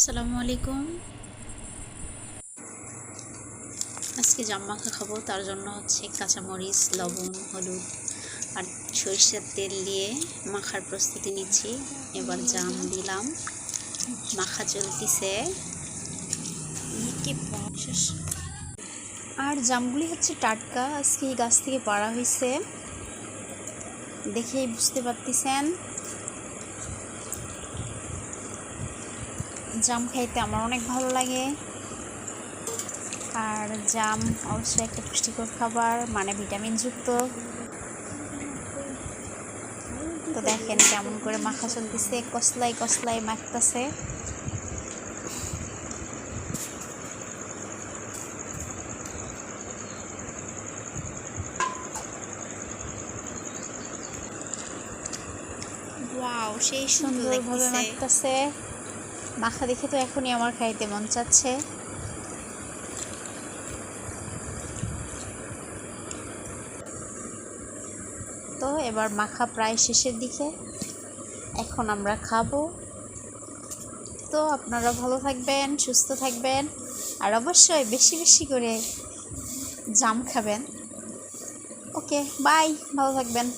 আসসালামু আলাইকুম। আজকে জাম মাখা খাব, তার জন্য হচ্ছে কাঁচামরিচ, লবণ, হলুদ আর সরিষার তেল দিয়ে মাখার প্রস্তুতি নিচ্ছি। এবার জাম দিলাম। মাখা চলতিছে। আর জামগুলি হচ্ছে টাটকা, আজকে এই গাছ থেকে পাড়া হয়েছে দেখেই বুঝতে পারতেছেন। জাম খাইতে আমার অনেক ভালো লাগে। আর জাম অবশ্যই একটা পুষ্টিকর খাবার মানে ভিটামিন যুক্ত তো দেখেন কেমন করে মাখা চলতেছে কসলাই কসলাই মাখতেছে। ওয়াও সেই সুন্দর লাগতেছে। মাখতেছে। মাখা দেখে তো এখনই আমার খাইতে মন চাচ্ছে। তো এবার মাখা প্রায় শেষের দিকে। এখন আমরা খাব। তো আপনারা ভালো থাকবেন, সুস্থ থাকবেন, আর অবশ্যই বেশি বেশি করে জাম খাবেন। ওকে, বাই, ভালো থাকবেন।